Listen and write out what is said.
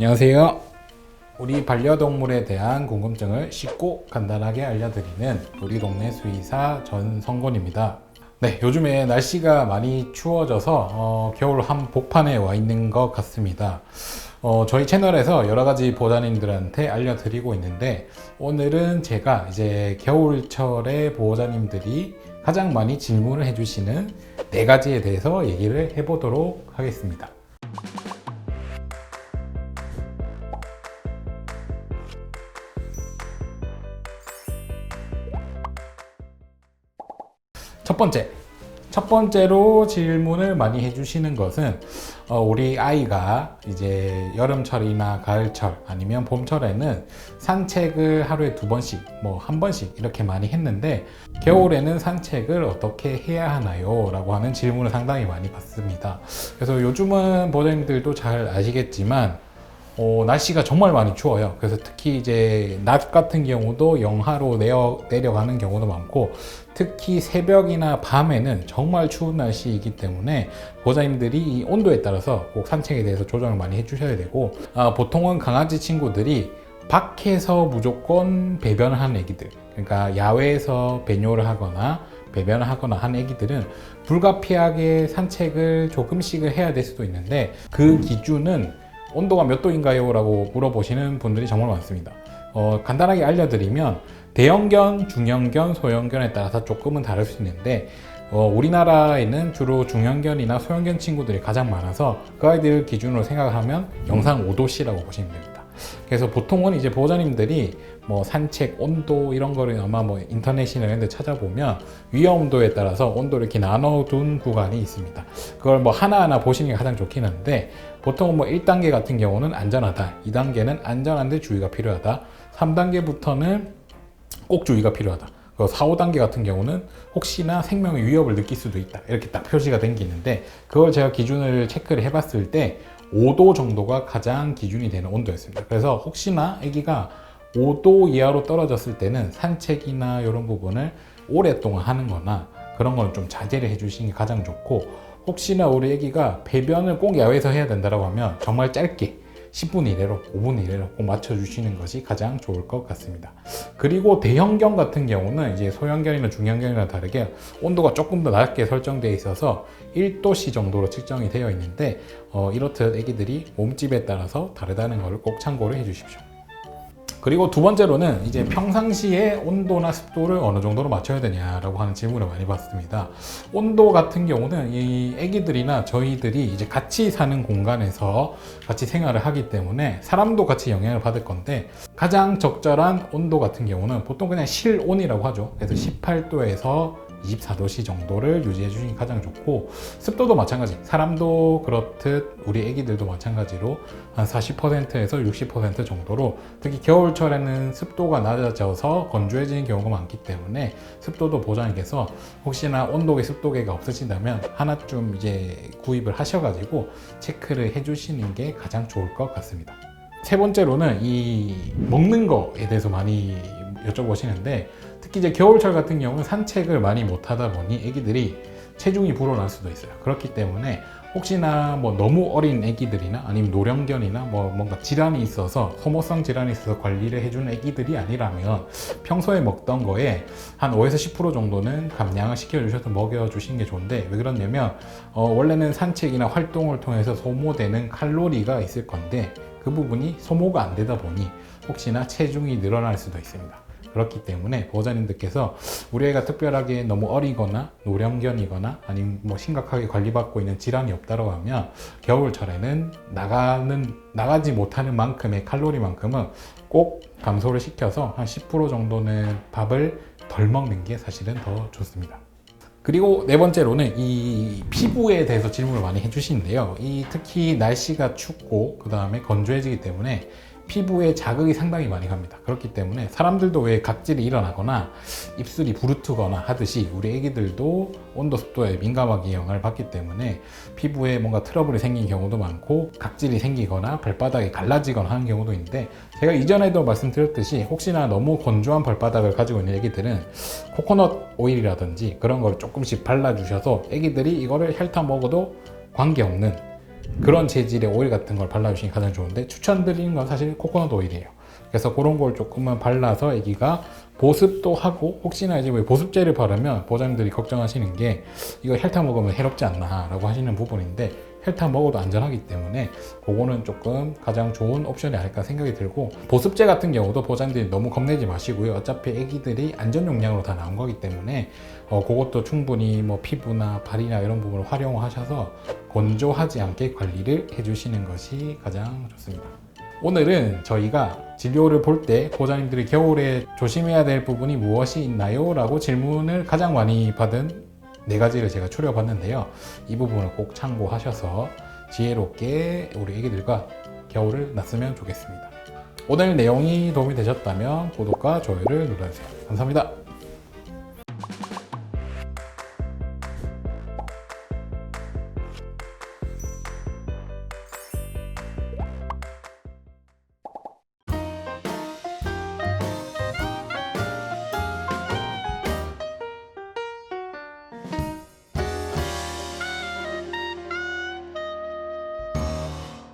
안녕하세요. 우리 반려동물에 대한 궁금증을 쉽고 간단하게 알려드리는 우리 동네 수의사 전성곤입니다. 네, 요즘에 날씨가 많이 추워져서 어, 겨울 한 복판에 와 있는 것 같습니다. 어, 저희 채널에서 여러 가지 보호자님들한테 알려드리고 있는데 오늘은 제가 이제 겨울철에 보호자님들이 가장 많이 질문을 해주시는 네 가지에 대해서 얘기를 해보도록 하겠습니다. 첫 번째. 첫 번째로 질문을 많이 해주시는 것은 어, 우리 아이가 이제 여름철이나 가을철 아니면 봄철에는 산책을 하루에 두 번씩 뭐 한 번씩 이렇게 많이 했는데 겨울에는 산책을 어떻게 해야 하나요? 라고 하는 질문을 상당히 많이 받습니다. 그래서 요즘은 보호자님들도 잘 아시겠지만 어, 날씨가 정말 많이 추워요. 그래서 특히 이제 낮 같은 경우도 영하로 내려, 내려가는 경우도 많고 특히 새벽이나 밤에는 정말 추운 날씨이기 때문에 보호자님들이 이 온도에 따라서 꼭 산책에 대해서 조정을 많이 해주셔야 되고 아, 보통은 강아지 친구들이 밖에서 무조건 배변을 하는 애기들 그러니까 야외에서 배뇨를 하거나 배변을 하거나 한 애기들은 불가피하게 산책을 조금씩은 해야 될 수도 있는데 그 기준은 온도가 몇 도인가요? 라고 물어보시는 분들이 정말 많습니다. 어, 간단하게 알려드리면 대형견, 중형견, 소형견에 따라서 조금은 다를 수 있는데 어, 우리나라에는 주로 중형견이나 소형견 친구들이 가장 많아서 그 아이들 기준으로 생각하면 영상 5도씨라고 보시면 됩니다. 그래서 보통은 이제 보호자님들이 뭐 산책 온도 이런 거를 아마 뭐 인터넷이나 이런 데 찾아보면 위험도에 따라서 온도를 이렇게 나눠둔 구간이 있습니다. 그걸 뭐 하나하나 보시는 게 가장 좋긴 한데 보통 뭐 1단계 같은 경우는 안전하다. 2단계는 안전한데 주의가 필요하다. 3단계부터는 꼭 주의가 필요하다. 4, 5단계 같은 경우는 혹시나 생명의 위협을 느낄 수도 있다. 이렇게 딱 표시가 된 게 있는데 그걸 제가 기준을 체크를 해봤을 때 5도 정도가 가장 기준이 되는 온도였습니다. 그래서 혹시나 아기가 5도 이하로 떨어졌을 때는 산책이나 이런 부분을 오랫동안 하는 거나 그런 거는 좀 자제를 해주시는 게 가장 좋고 혹시나 우리 아기가 배변을 꼭 야외에서 해야 된다고 하면 정말 짧게 10분 이내로 5분 이내로 꼭 맞춰주시는 것이 가장 좋을 것 같습니다. 그리고 대형견 같은 경우는 이제 소형견이나 중형견이나 다르게 온도가 조금 더 낮게 설정되어 있어서 1도씨 정도로 측정이 되어 있는데 어, 이렇듯 아기들이 몸집에 따라서 다르다는 것을 꼭 참고를 해주십시오. 그리고 두 번째로는 이제 평상시에 온도나 습도를 어느 정도로 맞춰야 되냐라고 하는 질문을 많이 받습니다. 온도 같은 경우는 이 애기들이나 저희들이 이제 같이 사는 공간에서 같이 생활을 하기 때문에 사람도 같이 영향을 받을 건데 가장 적절한 온도 같은 경우는 보통 그냥 실온이라고 하죠. 그래서 18도에서 24도씨 정도를 유지해 주시는 게 가장 좋고 습도도 마찬가지 사람도 그렇듯 우리 애기들도 마찬가지로 한 40%에서 60% 정도로 특히 겨울철에는 습도가 낮아져서 건조해지는 경우가 많기 때문에 습도도 보장이 돼서 혹시나 온도계 습도계가 없으신다면 하나쯤 이제 구입을 하셔가지고 체크를 해 주시는 게 가장 좋을 것 같습니다. 세 번째로는 이 먹는 거에 대해서 많이 여쭤보시는데 특히 이제 겨울철 같은 경우는 산책을 많이 못 하다 보니 애기들이 체중이 불어날 수도 있어요. 그렇기 때문에 혹시나 뭐 너무 어린 애기들이나 아니면 노령견이나 뭐 뭔가 질환이 있어서 소모성 질환이 있어서 관리를 해주는 애기들이 아니라면 평소에 먹던 거에 한 5에서 10% 정도는 감량을 시켜주셔서 먹여주시는 게 좋은데 왜 그러냐면 어 원래는 산책이나 활동을 통해서 소모되는 칼로리가 있을 건데 그 부분이 소모가 안 되다 보니 혹시나 체중이 늘어날 수도 있습니다. 그렇기 때문에 보호자님들께서 우리 애가 특별하게 너무 어리거나 노령견이거나 아니면 뭐 심각하게 관리받고 있는 질환이 없다고 하면 겨울철에는 나가는 나가지 못하는 만큼의 칼로리만큼은 꼭 감소를 시켜서 한 10% 정도는 밥을 덜 먹는 게 사실은 더 좋습니다. 그리고 네 번째로는 이 피부에 대해서 질문을 많이 해주시는데요. 이 특히 날씨가 춥고 그 다음에 건조해지기 때문에 피부에 자극이 상당히 많이 갑니다. 그렇기 때문에 사람들도 왜 각질이 일어나거나 입술이 부르트거나 하듯이 우리 애기들도 온도 습도에 민감하게 영향을 받기 때문에 피부에 뭔가 트러블이 생긴 경우도 많고 각질이 생기거나 발바닥이 갈라지거나 하는 경우도 있는데 제가 이전에도 말씀드렸듯이 혹시나 너무 건조한 발바닥을 가지고 있는 애기들은 코코넛 오일이라든지 그런 걸 조금씩 발라주셔서 애기들이 이거를 핥아 먹어도 관계없는 그런 재질의 오일 같은 걸 발라주시는 게 가장 좋은데 추천드리는 건 사실 코코넛 오일이에요. 그래서 그런 걸 조금만 발라서 애기가 보습도 하고 혹시나 이제 왜 보습제를 바르면 보장님들이 걱정하시는 게 이거 헬타 먹으면 해롭지 않나라고 하시는 부분인데 헬타 먹어도 안전하기 때문에 그거는 조금 가장 좋은 옵션이 아닐까 생각이 들고 보습제 같은 경우도 보장들이 너무 겁내지 마시고요 어차피 애기들이 안전 용량으로 다 나온 거기 때문에 어, 그것도 충분히 뭐 피부나 발이나 이런 부분을 활용하셔서 건조하지 않게 관리를 해주시는 것이 가장 좋습니다. 오늘은 저희가 진료를 볼 때 보장님들이 겨울에 조심해야 될 부분이 무엇이 있나요? 라고 질문을 가장 많이 받은 네 가지를 제가 추려봤는데요. 이 부분을 꼭 참고하셔서 지혜롭게 우리 애기들과 겨울을 났으면 좋겠습니다. 오늘 내용이 도움이 되셨다면 구독과 좋아요를 눌러주세요. 감사합니다.